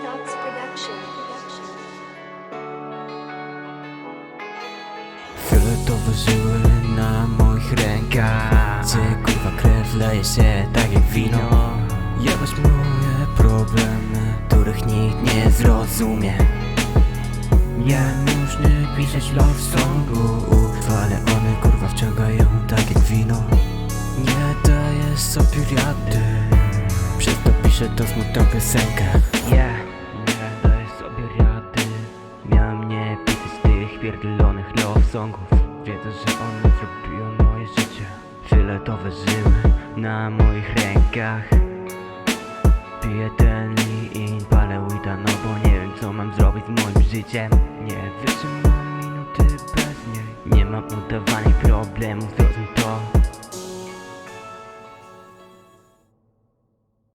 Redox Production. Fioletowe na moich rękach. Gdzie kurwa krew leje się tak jak wino. Jebać moje problemy, których nikt nie zrozumie. Miałem już nie pisać love songów Ale one kurwa wciągają tak jak wino. Nie daję sobie rady. Przez to piszę to smutną piosenkę Yeah, pierdolonych love songów Wiedzę, że one zrobiły moje życie. Fioletowe żyły na moich rękach. Piję ten lean, palę weeda, no bo nie wiem co mam zrobić z moim życiem. Nie wytrzymam minuty bez niej. Nie mam udawanych problemów, zrozum